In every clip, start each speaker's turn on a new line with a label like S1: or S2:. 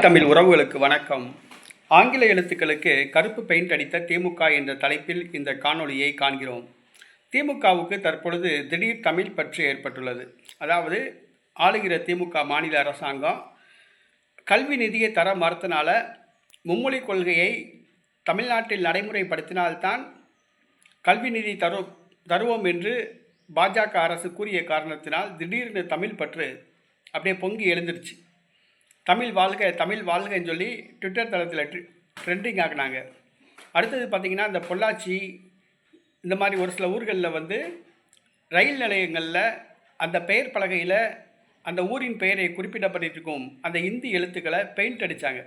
S1: தமிழ் உறவுகளுக்கு வணக்கம். ஆங்கில எழுத்துக்களுக்கு கருப்பு பெயிண்ட் அடித்த திமுக என்ற தலைப்பில் இந்த காணொளியை காண்கிறோம். திமுகவுக்கு தற்பொழுது திடீர் தமிழ் பற்று ஏற்பட்டுள்ளது. அதாவது ஆளுகிற திமுக மாநில அரசாங்கம் கல்வி நிதியை தர மறுத்தனால மும்மொழி கொள்கையை தமிழ்நாட்டில் நடைமுறைப்படுத்தினால்தான் கல்வி நிதி தரு தருவோம் என்று பாஜக அரசு கூறிய காரணத்தினால் திடீர்னு தமிழ் பற்று அப்படியே பொங்கி எழுந்துருச்சு. தமிழ் வாழ்க தமிழ் வாழ்கன்னு சொல்லி ட்விட்டர் தளத்தில் ட்ரெண்டிங் ஆக்குனாங்க. அடுத்தது பார்த்திங்கன்னா இந்த பொள்ளாச்சி இந்த மாதிரி ஒரு சில ஊர்களில் வந்து ரயில் நிலையங்களில் அந்த பெயர் பலகையில் அந்த ஊரின் பெயரை குறிப்பிடப்பட்டிருக்கும் அந்த இந்தி எழுத்துக்களை பெயிண்ட் அடித்தாங்க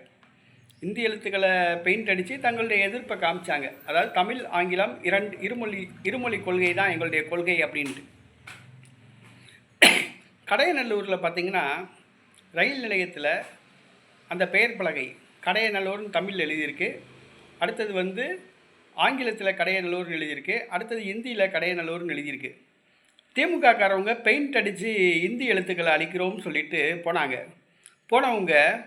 S1: இந்தி எழுத்துக்களை பெயிண்ட் அடித்து தங்களுடைய எதிர்ப்பை காமிச்சாங்க. அதாவது தமிழ் ஆங்கிலம் இரண்டு இருமொழி இருமொழி கொள்கை தான் எங்களுடைய கொள்கை அப்படின்ட்டு. கடையநல்லூரில் பார்த்தீங்கன்னா ரயில் நிலையத்தில் அந்த பெயர் பலகை கடையநல்லூர்னு தமிழ் எழுதியிருக்கு. அடுத்தது வந்து ஆங்கிலத்தில் கடையநல்லூர்னு எழுதியிருக்கு. அடுத்தது இந்தியில் கடையநல்லூர்னு எழுதியிருக்கு. திமுக காரவங்க பெயிண்ட் அடித்து இந்தி எழுத்துக்களை அழிக்கிறோம்னு சொல்லிட்டு போனாங்க. போனவங்க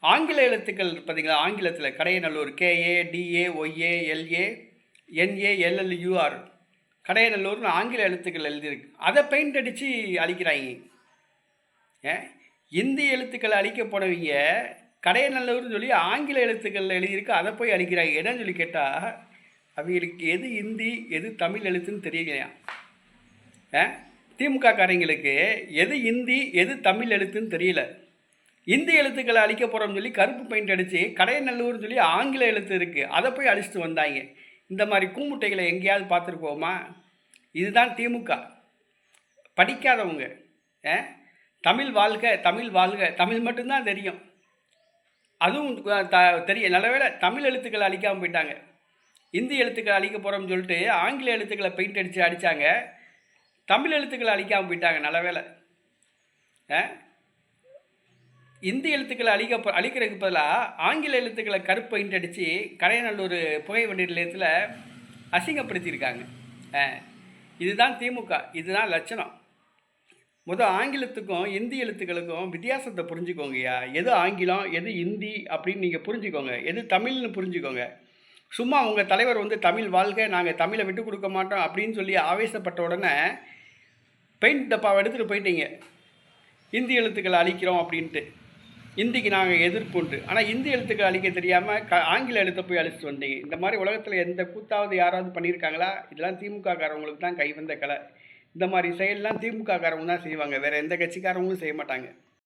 S1: ஆங்கில எழுத்துக்கள் பார்த்தீங்களா ஆங்கிலத்தில் Kadayanallur K A D A Y A L A N A L L U R கடையநல்லூர்னு ஆங்கில எழுத்துக்கள் எழுதியிருக்கு. அதை பெயிண்ட் அடித்து அழிக்கிறாங்க. ஏன்? இந்தி எழுத்துக்கள் அழிக்க கடையநல்லூர்னு சொல்லி ஆங்கில எழுத்துக்களில் எழுதியிருக்கு அதை போய் அழிக்கிறாங்க என்னன்னு சொல்லி கேட்டால் அவங்களுக்கு எது இந்தி எது தமிழ் எழுத்துன்னு தெரியலையா? ஆ? திமுக காரங்களுக்கு எது இந்தி எது தமிழ் எழுத்துன்னு தெரியல. இந்தி எழுத்துக்களை அழிக்க போகிறோம்னு சொல்லி கருப்பு பெயிண்ட் அடித்து கடையநல்லூர்னு சொல்லி ஆங்கில எழுத்து இருக்குது அதை போய் அழிச்சிட்டு வந்தாங்க. இந்த மாதிரி கூமுட்டைகளை எங்கேயாவது பார்த்துருப்போமா இதுதான் திமுக. படிக்காதவங்க. ஆ? தமிழ் வாழ்க தமிழ் வாழ்க. தமிழ் மட்டும்தான் தெரியும். அதுவும் த தெரிய நல்லவேளை தமிழ் எழுத்துக்களை அழிக்காமல் போயிட்டாங்க. இந்தி எழுத்துக்களை அழிக்க போகிறோம்னு சொல்லிட்டு ஆங்கில எழுத்துக்களை பெயிண்ட் அடித்து அடித்தாங்க தமிழ் எழுத்துக்களை அழிக்காமல் போயிட்டாங்க நல்லவேளை ஆ? இந்தி எழுத்துக்களை அழிக்க அழிக்கிறதுக்கு பதிலாக ஆங்கில எழுத்துக்களை கருப்பு பெயிண்ட் அடித்து கரையநல்லூர் புகை வண்டி நிலையத்தில் அசிங்கப்படுத்தியிருக்காங்க. ஆ. இதுதான் திமுக. இதுதான் லட்சணம். முதல் ஆங்கிலத்துக்கும் இந்தி எழுத்துக்களுக்கும் வித்தியாசத்தை புரிஞ்சுக்கோங்கய்யா. எது ஆங்கிலம் எது இந்தி அப்படின்னு நீங்கள் புரிஞ்சுக்கோங்க. எது தமிழ்னு புரிஞ்சுக்கோங்க. சும்மா உங்கள் தலைவர் வந்து தமிழ் வாழ்க நாங்கள் தமிழை விட்டு கொடுக்க மாட்டோம் அப்படின்னு சொல்லி ஆவேசப்பட்ட உடனே பெயிண்ட் டப்பாவை எடுத்துகிட்டு போயிட்டீங்க. இந்தி எழுத்துக்களை அழிக்கிறோம் அப்படின்ட்டு. இந்திக்கு நாங்கள் எதிர்ப்புண்டு ஆனால் இந்தி எழுத்துக்கள் அழிக்க தெரியாமல் க ஆங்கில எழுத்தை போய் அழிச்சிட்டு வந்தீங்க. இந்த மாதிரி உலகத்தில் எந்த கூத்தாவது யாராவது பண்ணியிருக்காங்களா? இதெல்லாம் திமுக காரவங்களுக்கு தான் கை வந்த கலை. இந்த மாதிரி செயல்லாம் திமுக காரவங்க தான் செய்வாங்க. வேறு எந்த கட்சிக்காரவங்களும் செய்ய மாட்டாங்க.